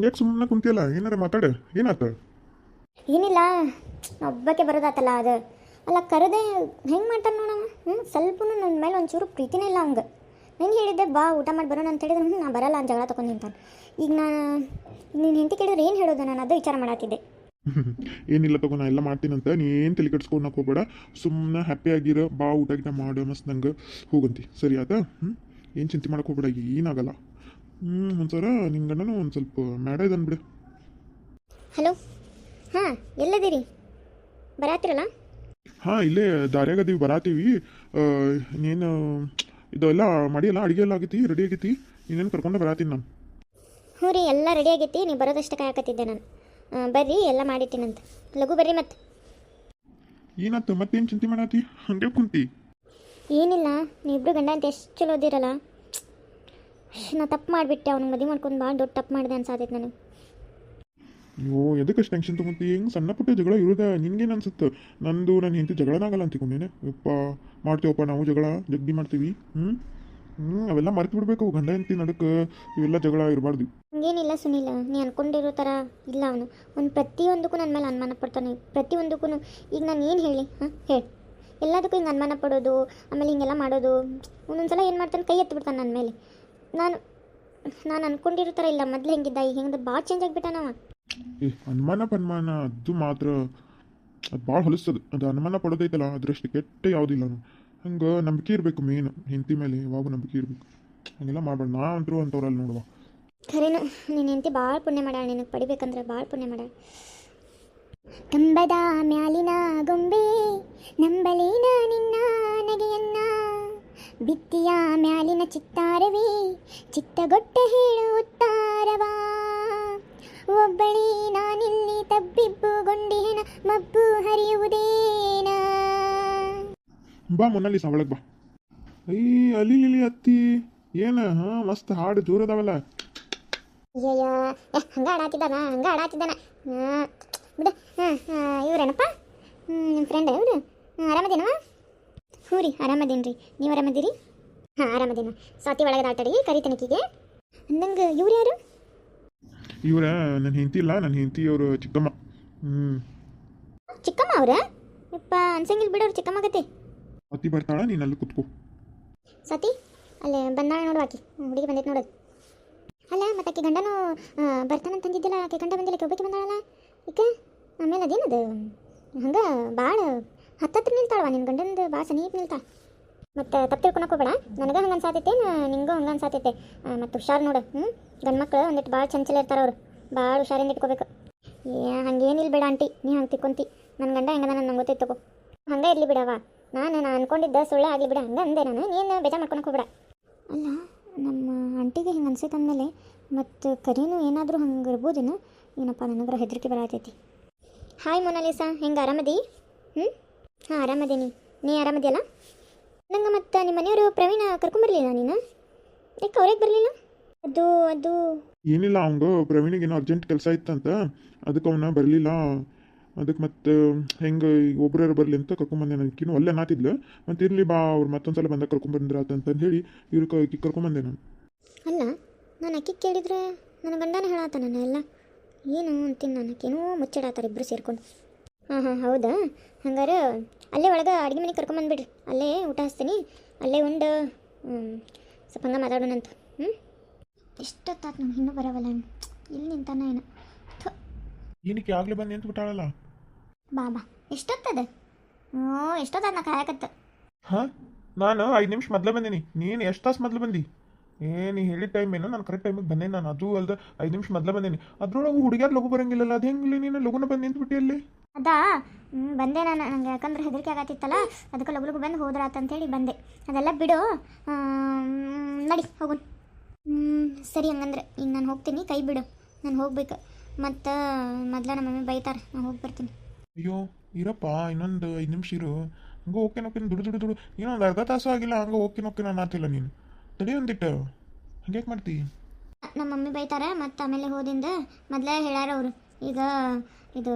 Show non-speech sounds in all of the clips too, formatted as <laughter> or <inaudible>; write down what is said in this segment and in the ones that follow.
ಹಂಗ್ಯಾಕೆ ಸುಮ್ಮನೆ ಕುಂತಿಯಲ್ಲ? ಏನಾರ ಮಾತಾಡ. ಏನಾತ? ಏನಿಲ್ಲ. ಒಬ್ಬಕ್ಕೆ ಬರೋದಾತಲ್ಲ ಅದು. ಅಲ್ಲ ಕರೆದೆ ಹೆಂಗೆ ಮಾಡ್ತಾನೆ ನೋಡಮ್ಮ ಹ್ಞೂ ಸ್ವಲ್ಪನೂ ನನ್ನ ಮೇಲೆ ಒಂಚೂರು ಪ್ರೀತಿನೇ ಇಲ್ಲ ಅವಂಗೆ ನಂಗೆ ಹೇಳಿದ್ದೆ ಬಾ ಊಟ ಮಾಡಿ ಬರೋಣ ಅಂತ ಹೇಳಿದ್ರೆ. ಹ್ಞೂ ನಾ ಬರಲ್ಲ ಅಂತ ಜಗಳ ತೊಗೊಂಡು ನಿಂತಾನೆ. ಈಗ ನಾನು ನೀನು ಹೆಂಡತಿ ಕೇಳಿದ್ರೆ ಏನು ಹೇಳೋದು? ನಾನು ಅದು ವಿಚಾರ ಮಾಡತ್ತಿದ್ದೆ <laughs> ಏನಿಲ್ಲ ತಗೋ ನಾ ಎಲ್ಲ ಮಾಡ್ತೀನಂತ ನೀ ಏನು ತಲೆ ಕೆಡ್ಸ್ಕೊಳಕ್ ಹೋಗ್ಬೇಡ. ಸುಮ್ಮನೆ ಹ್ಯಾಪಿ ಆಗಿರೋ. ಬಾ ಊಟ ಗಿಟ ಮಾಡು ಮಸ್ತ್ ನಂಗೆ ಹೋಗಂತಿ. ಸರಿ ಆಯ್ತಾ? ಹ್ಞೂ ಏನು ಚಿಂತೆ ಮಾಡಕ್ಕೆ ಹೋಗ್ಬೇಡ. ಏನಾಗಲ್ಲ ಹ್ಞೂ ಒಂಥರ ನಿನ್ನ ಗಂಡನೂ ಒಂದು ಸ್ವಲ್ಪ ಮ್ಯಾಡ ಇದನ್ ಬಿಡು. ಹಲೋ? ಹಾಂ ಎಲ್ಲದಿರಿ? ಬರಾತಿರಲ್ಲ? ಹಾಂ ಇಲ್ಲೇ ದಾರ್ಯಾಗ ಅದೀವಿ ಬರಾತೀವಿ. ನೀನು ಇದೆಲ್ಲ ಮಾಡಿಯಲ್ಲ ಅಡುಗೆ ಎಲ್ಲ ಆಗೈತಿ ರೆಡಿ ಆಗೈತಿ? ನೀನೇನು ಕರ್ಕೊಂಡು ಬರಾತೀನಿ ನಾನು. ಹ್ಞೂ ರೀ ಎಲ್ಲ ರೆಡಿ ಆಗೈತಿ ನೀವು ಬರೋದಷ್ಟು ಕಾಯಕತ್ತಿದ್ದೆ ನಾನು. ಬರ್ರಿ ಎಲ್ಲ ಮಾಡಿಟ್ಟಿನಂತ ಲಘು ಬರ್ರಿ ಮತ್ತೆ ಏನಾಯ್ತು ಮತ್ತೇನು ಚಿಂತೆ ಮಾಡತ್ತಿ ಹಂಗೆ ಕುಂತಿ. ಏನಿಲ್ಲ ನೀವಿಬ್ರು ಗಂಡ ಅಂತ ಎಷ್ಟು ಚಲೋ ಓದಿರಲ್ಲ ನಾ ತಪ್ಪು ಮಾಡಿಬಿಟ್ಟೆ ಅವ್ನಿಗೆ ಮದುವೆ ಮಾಡ್ಕೊಂಡು ಭಾಳ ದೊಡ್ಡ ತಪ್ಪು ಮಾಡಿದೆ ಅನ್ಸಾತೈತೆ ನನಗೆ. ಅಯ್ಯೋ ಎದಕ್ಕೆ ಟೆನ್ಷನ್ ತೊಗೊಂತಿ? ಹೆಂಗ್ ಸಣ್ಣ ಪುಟ್ಟ ಜಗಳ ಇರೋದ? ನಿನ್ಗೇನು ಅನ್ಸುತ್ತೆ ನಂದು ನನ್ನ ಹೆಂಡತಿ ಜಗಳನಾಗಲ್ಲ ಅಂತಿಕೊಂಡೇನೆ. ಯಪ್ಪ ಮಾಡ್ತೀವಪ್ಪ ನಾವು ಜಗಳ ಜಗ್ಗಿ ಮಾಡ್ತೀವಿ ಹ್ಞೂ ಹ್ಞೂ ಅವೆಲ್ಲ ಮರೆತು ಬಿಡಬೇಕು ಗಂಡ ಹೆಂಡತಿ ನಡಕ್ಕೆ ಇವೆಲ್ಲ ಜಗಳ ಇರಬಾರ್ದು. ಹಂಗೇನಿಲ್ಲ ಸುನಿಲ್ಲ ನೀ ಅನ್ಕೊಂಡಿರೋ ಥರ ಇಲ್ಲ ಅವನು. ಒಂದು ಪ್ರತಿಯೊಂದಕ್ಕೂ ನನ್ನ ಮೇಲೆ ಅನುಮಾನ ಪಡ್ತಾನೆ. ಪ್ರತಿಯೊಂದಕ್ಕೂ ಈಗ ನಾನು ಏನು ಹೇಳಿ ಹಾಂ? ಹೇಳಿ. ಎಲ್ಲದಕ್ಕೂ ಹಿಂಗೆ ಅನುಮಾನ ಪಡೋದು ಆಮೇಲೆ ಹಿಂಗೆಲ್ಲ ಮಾಡೋದು ಒಂದೊಂದ್ಸಲ ಏನು ಮಾಡ್ತಾನೆ ಕೈ ಎತ್ತು ಬಿಡ್ತಾನೆ ನನ್ನ ಮೇಲೆ. ನಾನು ನಾನು ಅನ್ಕೊಂಡಿರೋ ಥರ ಇಲ್ಲ. ಮೊದಲು ಹೆಂಗಿದ್ದ? ಈಗ ಹೆಂಗಿದೆ ಭಾಳ ಚೇಂಜ್ ಆಗಿಬಿಟ್ಟಾನವ ಏ ಅನುಮಾನ ಪನ್ಮಾನ ಅದು ಮಾತ್ರ ಅದು ಭಾಳ ಹೊಲಿಸ್ತದೆ. ಅದು ಅನುಮಾನ ಪಡೋದೈತಲ್ಲ ಅದರಷ್ಟು ಕೆಟ್ಟ ಯಾವುದಿಲ್ಲ ಹಂಗೆ ನಂಬಿಕೆ ಇರಬೇಕು ಮೇನ್ ಹೆಂಡತಿ ಮೇಲೆ ಯಾವಾಗ ನಂಬಿಕೆ ಇರಬೇಕು. ಹಂಗೆಲ್ಲ ಮಾಡಬೇಡ. ನಾ ಅಂತರೂ ಅಂಥವ್ರಲ್ಲ ನೋಡುವ. ಖರೇನು ನೀನು ಹೆಂಡತಿ ಭಾಳ ಪುಣ್ಯ ಮಾಡ್ಯಾಳ. ನಿನಗೆ ಪಡಿಬೇಕಂದ್ರೆ ಭಾಳ ಪುಣ್ಯ ಮಾಡ್ಯಾಳ. ಕಂಬದ ಮ್ಯಾಲಿನ ಗೊಂಬೆ ನಂಬಲೇನ ನಿನ್ನ ನಗೆಯನ್ನ ಬಿತ್ತಿಯ ಮ್ಯಾಲಿನ ಚಿತ್ತಾರವೇ ಚಿತ್ತಗೊಟ್ಟೆ ಹೇಳು ಉತ್ತಾರವಾ ಒಬ್ಬಳಿ ನಾನಿಲ್ಲಿ ತಬ್ಬಿಬ್ಬುಗೊಂಡಿಹೆನ ಮಬ್ಬು ಹರಿಯುವುದೇನ. ಬಾ ಮುನ್ನಲ್ಲಿ ಸವಳಗ್ ಬಾ. ಅಯ್ಯ ಅಲ್ಲಿ ಇಲ್ಲಿ ಅತ್ತಿ. ಏನ ಹಾ ಮಸ್ತ್ ಹಾಡು ಜೋರದವಲ್ಲ. ಅಯ್ಯಯ್ಯ ಏ ಹಂಗ ಆಡಾತಿದ್ದಾನ ಹಂಗ ಆಡಾತಿದ್ದಾನ ಹಾಂ ಬಿಡ. ಹಾಂ ಇವ್ರೇನಪ್ಪ? ನಿಮ್ಮ ಫ್ರೆಂಡ್ ಇವ್ರು? ಹಾಂ ಆರಾಮದೇನವ? ಹ್ಞೂ ರೀ ಆರಾಮದೇನು ರೀ ನೀವು ಆರಾಮದಿರಿ? ಹಾಂ ಆರಾಮದೇನ. ಸಾತಿ ಒಳಗೆ ಆಟಾಡಿ ಕರಿತನಕಿಗೆ ನಂಗೆ ಇವ್ರು ಯಾರು? ಇವ್ರ ನನ್ನ ಹೆಂಡತಿ ಇಲ್ಲ ನನ್ನ ಹೆಂಡತಿ ಅವರು ಚಿಕ್ಕಮ್ಮ. ಹ್ಞೂ ಚಿಕ್ಕಮ್ಮ ಅವ್ರ? ಯಪ್ಪ ಅನ್ಸಂಗಿಲ್ ಬಿಡೋರು ಚಿಕ್ಕಮ್ಮ ಗತಿ. ಅತ್ತಿ ಬರ್ತಾಳ ನೀನು ಅಲ್ಲಿ ಕುತ್ಕೋ. ಸತಿ ಅಲ್ಲೇ ಬಂದಾಳ ನೋಡು ಆಕಿ. ಹುಡುಗಿ ಬಂದೈತೆ ನೋಡು ಅಲ್ಲ ಮತ್ತೆ ಆಕೆ ಗಂಡನು ಬರ್ತಾನಂತ ಅಂದಿದ್ದಿಲ್ಲ ಆಕೆ ಗಂಡ ಬಂದಿಲ್ಲ ಆಕೆ ಒಬ್ಬಕ್ಕೆ ಬಂದಾಳಲ್ಲ. ಈಕೆ ಆಮೇಲೆ ಅದೇನದು? ಹಂಗೆ ಭಾಳ ಹತ್ತತ್ರ ನಿಲ್ತಾಳವ ನಿನ್ನ ಗಂಡಂದು ಭಾಳ ಸಮೀಪ ನಿಲ್ತಾಳ. ಮತ್ತು ತಪ್ಪು ತಿಳ್ಕೊಳಕ್ಕೆ ಹೋಗ್ಬೇಡ. ನನಗೆ ಹಂಗೆ ಅನ್ಸಾತೈತೆ ನಿಂಗೂ ಹಂಗೆ ಅನ್ಸಾತೈತೆ. ಮತ್ತು ಹುಷಾರು ನೋಡು ಹ್ಞೂ ಗಂಡ್ಮಕ್ಳು ಒಂದಿಟ್ಟು ಭಾಳ ಚಂಚಲ ಇರ್ತಾರೆ ಅವರು. ಭಾಳ ಹುಷಾರಿಂದ ಇಟ್ಕೋಬೇಕು. ಏ ಹಂಗೇನಿಲ್ಲ ಬೇಡ ಆಂಟಿ, ನೀ ಹಂಗೆ ತಿಕ್ಕೊಂತಿ. ನನ್ನ ಗಂಡ ಹೆಂಗದ ನಂಗೆ ಗೊತ್ತೈತೆ ತಗೋ. ಹಂಗೆ ಇರಲಿ ಬಿಡವ ನಾನು ನಾನು ಅನ್ಕೊಂಡಿದ್ದ ಸುಳ್ಳು ಆಗಲಿ ಬಿಡ. ಹಂಗೆ ಅಂದೆ ನಾನು. ನೀನು ಬೇಜಾರು ಮಾಡ್ಕೊಳಕ್ಕೆ ಹೋಗ್ಬೇಡ. ಅಲ್ಲ, ನಮ್ಮ ಆಂಟಿಗೆ ಹಿಂಗೆ ಅನ್ಸೈತೆ ಅಂದಮೇಲೆ, ಮತ್ತು ಕರೀನು ಏನಾದರೂ ಹಂಗೆ ಇರ್ಬೋದೇನು? ಏನಪ್ಪ ನನಗರ ಹೆದರಿಕೆ ಬರತೈತಿ. ಹಾಯ್ ಮೊನಾಲಿಸಾ, ಹೆಂಗೆ ಆರಾಮದಿ? ಹ್ಞೂ ಹಾಂ ಆರಾಮದೀನಿ. ನೀ ಆರಾಮದಿಯಲ್ಲ? ನಂಗೆ ಮತ್ತು ನಿಮ್ಮ ಮನೆಯವರು ಪ್ರವೀಣ ಕರ್ಕೊಂಬರ್ಲಿಲ್ಲ ನೀನು? ಯಾಕೆ ಅವ್ರಿಗೆ ಬರಲಿಲ್ಲ? ಅದು ಅದು. ಏನಿಲ್ಲ ಅವಂಗ ಪ್ರವೀಣಿಗೆ ಏನೋ ಅರ್ಜೆಂಟ್ ಕೆಲಸ ಇತ್ತಂತ ಅದಕ್ಕೆ ಅವನ ಬರಲಿಲ್ಲ. ಅದಕ್ಕೆ ಮತ್ತೆ ಹೆಂಗೆ ಒಬ್ಬರು ಬರಲಿ ಅಂತ ಕರ್ಕೊಂಬಂದೆ ನನಗಿನ್ನೂ ಅಲ್ಲೇ ನಾತಿದ್ಲು. ಮತ್ತೆ ಇರಲಿ ಬಾ ಅವ್ರು ಮತ್ತೊಂದು ಸಲ ಬಂದಾಗ ಕರ್ಕೊಂಬಂದ್ರಾತ ಅಂತಂದು ಹೇಳಿ ಇವ್ರ ಕರ್ಕೊಂಬಂದೆ ನಾನು. ಅಲ್ಲ ನಾನು ಅಕ್ಕಿ ಕೇಳಿದ್ರೆ ನನ್ನ ಗಂಡನ ಹೇಳಾತ ನಾನು ಎಲ್ಲ? ಏನು ಅಂತೀನಿ ನಾನು ಏನೋ ಮುಚ್ಚಿಡಾತಾರೆ ಇಬ್ಬರು ಸೇರ್ಕೊಂಡು. ಹಾಂ ಹಾಂ ಹೌದಾ? ಹಂಗಾರೆ ಅಲ್ಲೇ ಒಳಗೆ ಅಡುಗೆ ಮನೆಗೆ ಕರ್ಕೊಂಬಂದ್ಬಿಡ್ರಿ ಅಲ್ಲೇ ಊಟ ಹಚ್ತೀನಿ. ಅಲ್ಲೇ ಉಂಡು ಸ್ವಲ್ಪ ಹಂಗೆ ಮಾತಾಡೋಣಂತ ಹ್ಞೂ ಎಷ್ಟೊತ್ತಾತು ನಮ್ಗೆ ಇನ್ನೂ ಬರೋವಲ್ಲ ಇಲ್ಲಿ ನಿಂತಾನ ಏನು. ಥು, ಏನಕ್ಕೆ ಆಗಲೇ ಬಂದು ನಿಂತು ಬಿಟ್ಟಾಳಲ್ಲ ಬಾ ಬಾ. ಎಷ್ಟೊತ್ತದ? ಹ್ಞೂ ಎಷ್ಟೊತ್ತಾದ ನಾ ಕಾಯಕತ್ತ. ಹಾಂ? ನಾನು ಐದು ನಿಮಿಷ ಮೊದಲೇ ಬಂದೀನಿ. ನೀನು ಎಷ್ಟು ತಾಸು ಮೊದಲು ಬಂದಿ? ಏನು ನೀ ಹೇಳಿದ ಟೈಮ್ ಏನು ನಾನು ಕರೆಕ್ಟ್ ಟೈಮಿಗೆ ಬಂದೆ ನಾನು. ಅದು ಅಲ್ದ ಐದು ನಿಮಿಷ ಮೊದಲೇ ಬಂದೀನಿ. ಅದ್ರೊಳಗೆ ಹುಡುಗ್ಯಾರು ಲಘು ಬರಂಗಿಲ್ಲಲ್ಲ. ಅದು ಹೆಂಗಿಲ್ಲ ನೀನು ಲಘುನ ಬಂದು ನಿಂತು ಅಲ್ಲಿ? ಅದಾ ಹ್ಮ್, ಬಂದೆ ನಾನು. ನಂಗೆ ಯಾಕಂದ್ರೆ ಹೆದರಿಕೆ ಆಗತ್ತಿತ್ತಲ್ಲ ಅದಕ್ಕೆ ಲಗು ಬಂದು ಹೋದ್ರಾತ ಅಂತೇಳಿ ಬಂದೆ. ಅದೆಲ್ಲ ಬಿಡು ನಡಿ ಹೋಗು ಹ್ಞೂ ಸರಿ ಹಂಗಂದ್ರೆ ಈಗ ನಾನು ಹೋಗ್ತೀನಿ ಕೈ ಬಿಡು. ನಾನು ಹೋಗ್ಬೇಕು. ಮತ್ತು ಮೊದಲ ನಮ್ಮ ಮಮ್ಮಿ ಬೈತಾರೆ ನಾನು ಹೋಗಿ ಬರ್ತೀನಿ. ಅಯ್ಯೋ ಇರಪ್ಪ ಇನ್ನೊಂದು ಐದು ನಿಮಿಷ ಇರು. ಹಂಗೆ ಓಕೆ ನೋಕೆ ದುಡು ದುಡು ದುಡು. ಇನ್ನೊಂದು ಒಂದು ಅರ್ಧ ತಾಸು ಆಗಿಲ್ಲ ಹಂಗೆ ಓಕೆ ನೋಕೆ ನಾನು ಆತಿಲ್ಲ ನೀನು. ತಡಿ ಒಂದಿಟ್ಟು. ಹಂಗೆ ಮಾಡ್ತಿ? ನಮ್ಮ ಮಮ್ಮಿ ಬೈತಾರೆ ಮತ್ತು ಆಮೇಲೆ ಹೋದಿಂದ ಮೊದಲೇ ಹೇಳ್ಯಾರ ಅವರು. ಈಗ ಇದು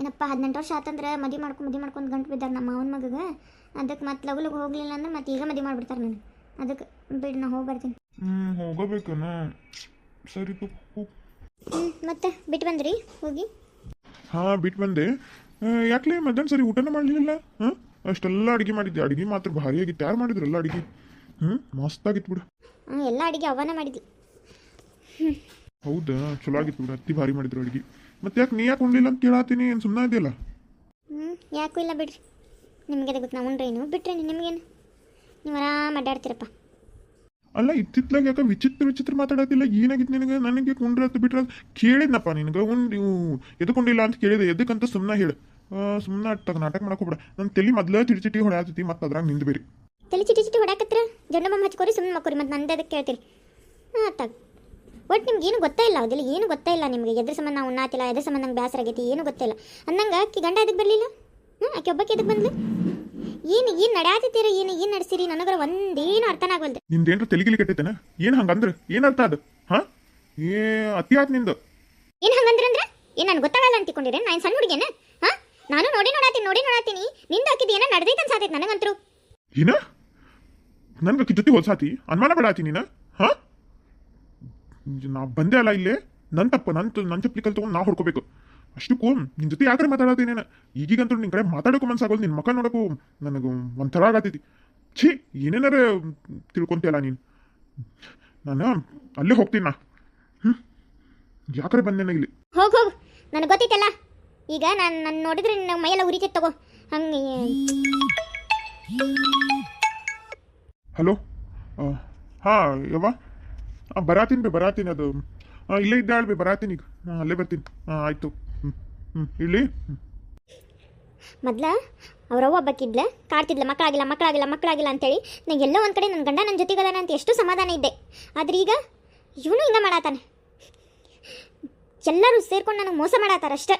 ಏನಪ್ಪ ಹದಿನೆಂಟು ವರ್ಷ ಆತಂದ್ರೆ ಮದಿ ಮಾಡ್ಕೊಂಡು ಮದುವೆ ಮಾಡ್ಕೊಂಡು ಗಂಟು ಬಿದ್ದಾರೆ ನಮ್ಮ ಮಾವನ ಮಗಗೆ. ಅದಕ್ಕೆ ಮತ್ತೆ ಲಗು ಹೋಗ್ಲಿಲ್ಲ ಅಂದ್ರೆ ಮತ್ತೆ ಈಗ ಮದಿ ಮಾಡಿಬಿಡ್ತಾರೆ ನನಗೆ ಅದಕ್ಕೆ ಬಿಡಿ ನಾ ಹೋಗಿ ಬರ್ತೀನಿ. ಹ್ಞೂ ಹೋಗಬೇಕನ. ಸರಿ ಹ್ಞೂ ಮತ್ತೆ ಬಿಟ್ಟು ಬಂದ್ರಿ ಹೋಗಿ. ಹಾಂ ಬಿಟ್ಟು ಬಂದೆ. ಯಾಕೆ ಯಾಕ್ಲೆ ಮಧ್ಯಾಹ್ನ ಸರಿ ಊಟನೇ ಮಾಡಲಿಲ್ಲ? ಹಾಂ? ಅಷ್ಟೆಲ್ಲ ಅಡುಗೆ ಮಾಡಿದ್ದೆ. ಅಡುಗೆ ಮಾತ್ರ ಭಾರಿ ಆಗಿತ್ತು ಯಾರು ಮಾಡಿದ್ರಲ್ಲ ಅಡುಗೆ. ಹ್ಞೂ ಮಸ್ತಾಗಿತ್ತು ಬಿಡು. ಹಾಂ ಎಲ್ಲ ಅಡುಗೆ ಅವನ ಮಾಡಿದ್ವಿ ಹೌದಾ? ಚಲೋ ಆಗಿತ್ತು ಬಿಡು. ಅತಿ ಭಾರಿ ಮಾಡಿದ್ರು ಅಡುಗೆ. ಮತ್ತೆ ಯಾಕೆ ನೀ ಯಾಕೆ ಉಣ್ಲಿಲ್ಲ ಅಂತ ಕೇಳಾತೀನಿ ಏನು ಸುಮ್ಮನೆ ಇದೆಯಲ್ಲ? ಹ್ಞೂ ಯಾಕೂ ಇಲ್ಲ ಬಿಡ್ರಿ. ನಿಮಗೆ ಗೊತ್ತು ನಾವು ಉಂಡ್ರೇನು ಬಿಟ್ರೇನು ನಿಮಗೇನು? ನೀವು ಆರಾಮ್ ಅಡ್ಡಾಡ್ತೀರಪ್ಪ. ಅಲ್ಲ ಇತ್ತಿತ್ಲಾಗ ಯಾಕೆ ವಿಚಿತ್ರ ವಿಚಿತ್ರ ಮಾತಾಡತ್ತಿಲ್ಲ ಏನಾಗಿತ್ತು ನಿನಗೆ? ನನಗೆ ಕುಂಡ್ರತ್ ಬಿಟ್ರೆ ಕೇಳಿದ್ನಪ್ಪ ನಿನಗೆ. ಉಂಡು ಎದಕೊಂಡಿಲ್ಲ ಅಂತ ಕೇಳಿದೆ. ಎದಕ್ಕಂತ ಸುಮ್ಮನೆ ಹೇಳು. ಸುಮ್ಮನೆ ತಗ ನಾಟಕ ಮಾಡಕ್ಕೆ ಹೋಗ್ಬೇಡ. ನನ್ನ ತಲೆ ಮೊದಲೇ ಚಿಟಿ ಹೊಡ್ಯಾತೈತಿ ಮತ್ತೆ ಅದ್ರಾಗ ನಿಂದ್ಬೇರಿ ಬೇರೆ ತಲೆ ಚಿಟಿ ಚಿಟಿ ಹೊಡಾಕತ್ರ ಜನ ಬಾಂಬ್ ಹಚ್ಕೋರಿ ಸುಮ್ಮನೆ ಮಕ್ಕೋರಿ ಮತ್ತೆ ನಂದು ಅದಕ್ಕೆ ಕೇಳ್ತೀರಿ. ಹಾಂ ತಗ. ಒಟ್ಟು ನಿಮ್ಗೆ ಏನು ಗೊತ್ತೇ ಇಲ್ಲ ಅದೆಲ್ಲ ಏನು ಗೊತ್ತೇ ಇಲ್ಲ ನಿಮಗೆ. ಎದ್ರ ಸಂಬಂಧ ನಾವು ಉಣ್ಣಾತಿಲ್ಲ ಎದ್ರ ಸಂಬಂಧ ನಂಗೆ ಬೇಸರ ಆಗೈತಿ ಏನು ಗೊತ್ತಿಲ್ಲ ಅನ್ನಂಗೆ ಆಕಿ ಗಂಡ ಎದಕ್ಕೆ ಬರಲಿಲ್ಲ? ಹ್ಞೂ ಆಕೆ ಒಬ್ಬಕ್ಕೆ ಎದಕ್ಕೆ ಬಂದ್ಲು? ಏನು ಏನು ನಡ್ಯಾತಿದ್ದೀರ ಏನು ಏನು ನಡೆಸಿರಿ? ನನಗರ ಒಂದೇನು ಅರ್ಥನ ಆಗವಲ್ದು. ನಿಂದೇನ್ರ ತೆಲಿಗಿಲಿ ಕೆಟ್ಟೈತೇನ ಏನು ಹಂಗಂದ್ರೆ? ಏನರ್ಥ ಅದು? ಹಾಂ? ಏ ಅತಿ ಆತ್ ನಿಂದು. ಏನು ಹಂಗಂದ್ರೆ ಅಂದ್ರೆ? ಏನು ನನಗೆ ಗೊತ್ತಾಗಲ್ಲ ಅಂತಿಕೊಂಡಿರಿ ನಾನು ಸಣ್ಣ ಹುಡುಗಿನ ಹಾಂ? ನಾನು ನೋಡಿ ನೋಡಾತೀನಿ ನೋಡಿ ನೋಡಾತೀನಿ. ನಿಂದು ಹಾಕಿದ್ದು ಏನೋ ನಡೆದೈತೆ ಅನ್ಸಾತೈತೆ ನನಗಂತರು. ಏನ ನನ್ಗೆ ಅಕ್ಕಿ ಜೊತೆ ಹೋಲ್ಸಾತಿ ಅನುಮಾನ ಬೇಡಾತಿ ನೀನು? ಹಾ? ನಾ ಬಂದೆ ಅಲ್ಲ ಇಲ್ಲೇ. ನನ್ನ ತಪ್ಪ ನನ್ನ ನನ್ನ ಚಪ್ಪಲಿ ಕಲ್ ತೊಗೊಂಡು ನಾ ಹೊಡ್ಕೋಬೇಕು. ಅಷ್ಟಕ್ಕೂ ನಿನ್ನ ಜೊತೆ ಯಾಕ್ರೆ ಮಾತಾಡತ್ತೀನಿ ಈಗೀಗಂತೂ ನಿನ್ನ ಕಡೆ ಮಾತಾಡೋಕೆ ಮನ್ಸಾಗೋದು ನಿನ್ನ ಮಕ್ಕ ನೋಡೋಕು ನನಗೆ ಒಂಥರ ಆಗತೈತಿ. ಛೀ ಏನೇನಾರ ತಿಳ್ಕೊಂತಿಯಲ್ಲ ನೀನು? ನಾನು ಅಲ್ಲೇ ಹೋಗ್ತೀನಿ ನಾ. ಹ್ಞೂ ಯಾಕ್ರೆ ಬಂದೆ ಇಲ್ಲಿ? ಹೋಗಿ ಹೋಗು. ನನಗೆ ಗೊತ್ತೈತಲ್ಲ? ಈಗ ನಾನು ನನ್ನ ನೋಡಿದ್ರೆ ನಿನ್ನ ಮೈಯೆಲ್ಲ ಉರಿತೈತೆ ತಗೋ. ಹಂಗೆ. ಹಲೋ? ಹಾಂ ಯವ್ವ? ಹಾಂ ಬರಾತೀನಿ ಬಿ ಬರಾತೀನಿ ಅದು. ಹಾಂ ಇಲ್ಲೇ ಇದ್ದಾಳೆ ಬಿ ಬರಾತೀನಿ ಈಗ. ಹಾಂ ಅಲ್ಲೇ ಬರ್ತೀನಿ. ಹಾಂ ಆಯಿತು. ಹ್ಞೂ ಹ್ಞೂ ಹ್ಞೂ ಮೊದ್ಲ ಅವ್ರವ್ವ ಒಬ್ಬಕ್ಕಿದ್ಲ ಕಾಡ್ತಿದ್ಲ ಮಕ್ಕಳಾಗಿಲ್ಲ ಮಕ್ಕಳಾಗಿಲ್ಲ ಮಕ್ಕಳಾಗಿಲ್ಲ ಅಂತೇಳಿ ನಂಗೆ ಎಲ್ಲೋ ಒಂದು ಕಡೆ ನನ್ನ ಗಂಡ ನನ್ನ ಜೊತೆಗದಾನ ಅಂತ ಎಷ್ಟು ಸಮಾಧಾನ ಇದ್ದೆ. ಆದ್ರೆ ಈಗ ಇವನು ಹಿಂಗೆ ಮಾಡಾತಾನೆ. ಎಲ್ಲರೂ ಸೇರ್ಕೊಂಡು ನನಗೆ ಮೋಸ ಮಾಡಾತಾರ ಅಷ್ಟೇ.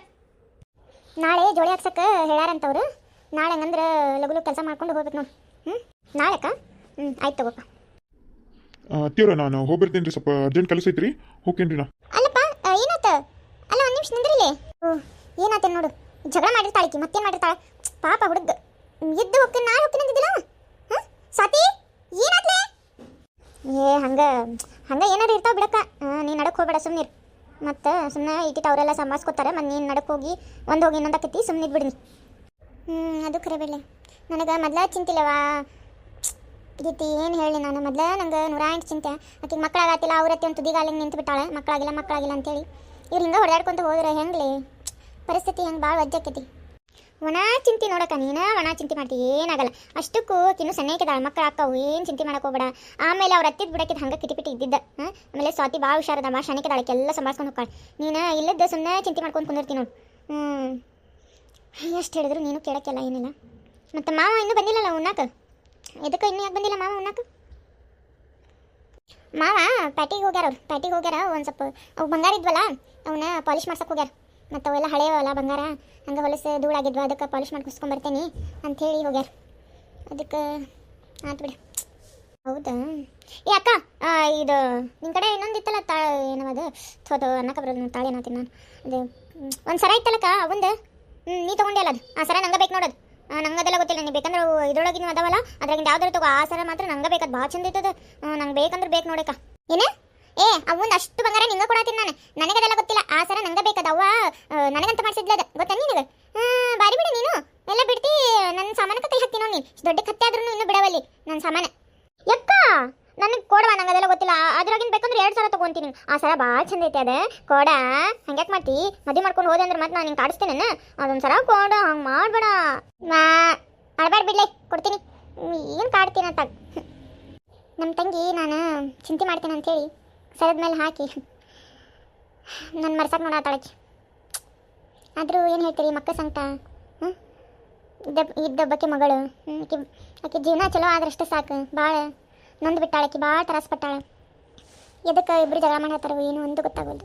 ನಾಳೆ ಜೋಳಿ ಹಾಕ್ಸಕ್ಕೆ ಹೇಳ್ಯಾರಂತವ್ರು. ನಾಳೆ ಹಂಗಂದ್ರೆ ಲಗು ಲಗು ಕೆಲಸ ಮಾಡ್ಕೊಂಡು ಹೋಗ್ಬೇಕು ನೋಡಿ. ಹ್ಞೂ ನಾಳೆಕ? ಹ್ಞೂ ಆಯ್ತು ತಗೋಪ್ಪ ಅತ್ತಿಯವ್ರ ನಾನು. ಹೋಗ್ಬಿಡ್ತೀನಿ ಸ್ವಲ್ಪ ಅರ್ಜೆಂಟ್ ಕೆಲಸ ಐತ್ರಿ ಹೋಗ್ತೀನಿ ನಾ. ಅಲ್ಲಪ್ಪ ಏನಾತ ಅಲ್ಲ, ಒಂದು ನಿಮಿಷ ನಿಂದ್ರಿಲೆ ಏನಾತ ನೋಡು. ಜಗಳ ಮಾಡಿರ್ತಾಳಕಿ ಮತ್ತೇನು ಮಾಡಿರ್ತಾಳ? ಪಾಪ ಹುಡುಗ ಎದ್ದು ಹೋಗ್ತೀನಿ, ನಾಳೆ ಹೋಗ್ತೀನಿ ಅಂತಿದ್ದಿಲ್ಲ ಸಾತಿ ಏನಾತ್ಲೆ ಏ, ಹಂಗ ಹಂಗ ಏನಾರು ಇರ್ತಾವ ಬಿಡಕ್ಕ. ನೀ ನಡಕ್ ಹೋಗ್ಬೇಡ ಸುಮ್ಮನಿರು ಮತ್ತು ಸುಮ್ಮನೆ ಇಟ್ಟಿಟ್ಟು ಅವರೆಲ್ಲ ಸಂಭಾಸ್ಕೋತಾರೆ ಮತ್ತು ನೀನು ನಡಕ್ ಹೋಗಿ ಒಂದು ಹೋಗಿ ಇನ್ನೊಂದಕ್ಕತ್ತಿ ಸುಮ್ಮನೆ ಇದ್ಬಿಡ್ನಿ. ಹ್ಞೂ ಅದು ಕರೆ ಬಿಡ್ಲೆ. ನನಗೆ ಮೊದ್ಲ ಚಿಂತಿಲ್ಲವಾ ಗೀತಿ ಏನು ಹೇಳಿ ನಾನು? ಮೊದಲೇ ನಂಗೆ ನೂರ ಎಂಟು ಚಿಂತೆ. ಆಕೆಗೆ ಮಕ್ಕಳಾಗತ್ತಿಲ್ಲ ಅವ್ರತ್ತಿ ಒಂದು ತುದಿಗಾಲಿಗೆ ನಿಂತು ಬಿಟ್ಟಾಳೆ ಮಕ್ಕಳಾಗಿಲ್ಲ ಮಕ್ಕಳಾಗಿಲ್ಲ ಅಂತೇಳಿ. ಇವ್ರು ಹಿಂಗೆ ಹೊಡೆದಾಡ್ಕೊಂತ ಹೋದ್ರೆ ಹೆಂಗ್ಲಿ? ಪರಿಸ್ಥಿತಿ ಹೆಂಗೆ ಭಾಳ ಒಜ್ಜಾಕೈತಿ ಒಣ ಚಿಂತೆ ನೋಡಕ್ಕ ನೀನು, ಒಣ ಚಿಂತೆ ಮಾಡ್ತಿ, ಏನಾಗಲ್ಲ. ಅಷ್ಟಕ್ಕೂ ಕಿನ್ನು ಸಣ್ಣಕ್ಕಿದಾಳೆ ಮಕ್ಕಳು ಅಕ್ಕವು ಏನು ಚಿಂತೆ ಮಾಡಕ್ಕೆ ಹೋಗ್ಬೇಡ. ಆಮೇಲೆ ಅವ್ರು ಹತ್ತಿದ ಬಿಡಕ್ಕೆ ಹಂಗೆ ಕಿಟಿಪಿಟಿ ಇದ್ದಿದ್ದ. ಆಮೇಲೆ ಸ್ವಾತಿ ಭಾಳ ಹುಷಾರದ ಭಾಳ ಎಲ್ಲ ಸಂಭಾಳ್ಸ್ಕೊಂಡು ಹೋಗ್ತಾಳೆ. ನೀನು ಇಲ್ಲದ ಸುಮ್ಮನೆ ಚಿಂತೆ ಮಾಡ್ಕೊಂಡು ಕುಂದಿರ್ತೀನಿ ನೋಡು. ಹ್ಞೂ ಎಷ್ಟು ಹೇಳಿದ್ರು ನೀನು ಕೇಳಕ್ಕೆಲ್ಲ ಏನಿಲ್ಲ. ಮತ್ತು ಮಾವ ಇನ್ನೂ ಬಂದಿಲ್ಲಲ್ಲ ಉಣ್ಣಾಕ? ಎದಕ್ಕೆ ಇನ್ನೂ ಯಾಕೆ ಬಂದಿಲ್ಲ ಮಾವ ಉಣ್ಣಕ್ಕೆ? ಮಾವ, ಪ್ಯಾಟಿಗೆ ಹೋಗ್ಯಾರ ಅವ್ರು, ಪ್ಯಾಟಿಗೆ ಹೋಗ್ಯಾರ, ಒಂದು ಸ್ವಲ್ಪ ಅವು ಬಂಗಾರ ಇದ್ವಲ್ಲ ಅವನ್ನ ಪಾಲಿಶ್ ಮಾಡ್ಸಕ್ಕೆ ಹೋಗ್ಯಾರ. ಮತ್ತು ಅವೆಲ್ಲ ಹಳೆಯವಲ್ಲ ಬಂಗಾರ, ಹಂಗೆ ಹೊಲಸು ಧೂಳಾಗಿದ್ವು, ಅದಕ್ಕೆ ಪಾಲಿಶ್ ಅಂತ ಅಂಥೇಳಿ ಹೋಗ್ಯಾರ. ಅದಕ್ಕೆ ಆತು ಬಿಡಿ. ಹೌದಾ? ಏ ಅಕ್ಕ ಇದು ನಿಮ್ಮ ಕಡೆ ಇನ್ನೊಂದು ಇತ್ತಲ್ಲ ತಾ ಏನವದು ಥೋದು ಅನ್ನಕ್ಕೆ ಬರೋದು ತಾಳೆ ನಾನು ಅದು ಒಂದು ಸರ ಇತ್ತಲ್ಲಕ್ಕ ಒಂದು ನೀ ತೊಗೊಂಡೆ ಅಲ್ಲ ಅದು. ಆ ಸರ ನಂಗೆ ಬೇಕು ನೋಡೋದು ನಂಗೆ ಅದೆಲ್ಲ ಗೊತ್ತಿಲ್ಲ. ನೀವು ಬೇಕಂದ್ರೆ ಇದ್ರೊಳಗಿನ ಅದಾವಲ್ಲ? ಅದ್ರಾಗಿಂದ ಯಾವ್ದಾರು ತಗೋ. ಆ ಸರ ಮಾತ್ರ ನಂಗೆ ಬೇಕಾದ. ಭಾಳ ಚಂದ ಇರ್ತದೆ. ನಂಗೆ ಬೇಕಂದ್ರೆ ಬೇಕು ನೋಡಕ್ಕ. ಏನೇ ಏ ಅವೊಂದು ಅಷ್ಟು ಬಂಗಾರ ನಿಂಗೆ ಕೊಡತ್ತೀನಿ ನಾನು ನನಗೆ ಅದೆಲ್ಲ ಗೊತ್ತಿಲ್ಲ ಆ ಸರ ನಂಗೆ ಬೇಕದ ಅವ್ವ ಆ, ನನಗಂತ ಮಾಡಿಸಿದ್ಲದ ಗೊತ್ತಾ ನಿನಗೆ ಬಾರಿ ಬಿಡಿ ನೀನು ಎಲ್ಲ ಬಿಡ್ತಿ ನನ್ನ ಸಾಮಾನಕ್ಕೆ ಕೈ ಹಾಕ್ತೀನಿ ನೀನು ದೊಡ್ಡ ಕತ್ತೆ ಆದ್ರೂ ಇನ್ನೂ ಬಿಡವಲ್ಲಿ ನನ್ನ ಸಾಮಾನು ಯಕ್ಕ ನನಗೆ ಕೊಡವ ನಂಗೆ ಅದೆಲ್ಲ ಗೊತ್ತಿಲ್ಲ ಅದ್ರಾಗಿನ ಬೇಕಂದ್ರೆ ಎರಡು ಸರ ತಗೊಂತೀನಿ ಆ ಸರ ಭಾಳ ಚಂದ ಐತೆ ಅದ? ಕೊಡ. ಹಂಗ್ಯಾಕೆ ಮಾಡ್ತಿ? ಮದುವೆ ಮಾಡ್ಕೊಂಡು ಹೋದೆ ಅಂದ್ರೆ ಮತ್ತೆ ನಾನು ನಿಂಗೆ ಕಾಡಿಸ್ತೇನೆ ಅದೊಂದು ಸರ ಕೊಡು, ಹಂಗೆ ಮಾಡಬೇಡ. ನಾ ಅಳ್ಬೇಡ ಬಿಡ್ಲೆ, ಕೊಡ್ತೀನಿ. ಏನು ಕಾಡ್ತೀನಿ ಅಂತ ನಮ್ಮ ತಂಗಿ ನಾನು ಚಿಂತೆ ಮಾಡ್ತೀನಿ ಅಂತೇಳಿ ಸರದ ಮೇಲೆ ಹಾಕಿ. ನನ್ನ ಮರ್ಸಕ್ಕೆ ನೋಡತ್ತಾಳಕಿ ಆದರೂ ಏನು ಹೇಳ್ತೀರಿ ಮಕ್ಕಳ ಸಂಕಟ? ಹ್ಞೂ ಇದ್ದ ಇದ್ದೊಬ್ಬಕ್ಕೆ ಮಗಳು. ಆಕಿ ಆಕಿ ಜೀವನ ಚಲೋ ಆದ್ರಷ್ಟೇ ಸಾಕು. ಭಾಳ ನೊಂದು ಬಿಟ್ಟಾಳಕಿ ಭಾಳ ತ್ರಾಸ ಪಟ್ಟಾಳೆ. ಎದಕ್ಕೆ ಇಬ್ರು ಜಗಳ ಮಾಡತ್ತಾರೋ ಏನು ಅಂತ ಗೊತ್ತಾಗೋದು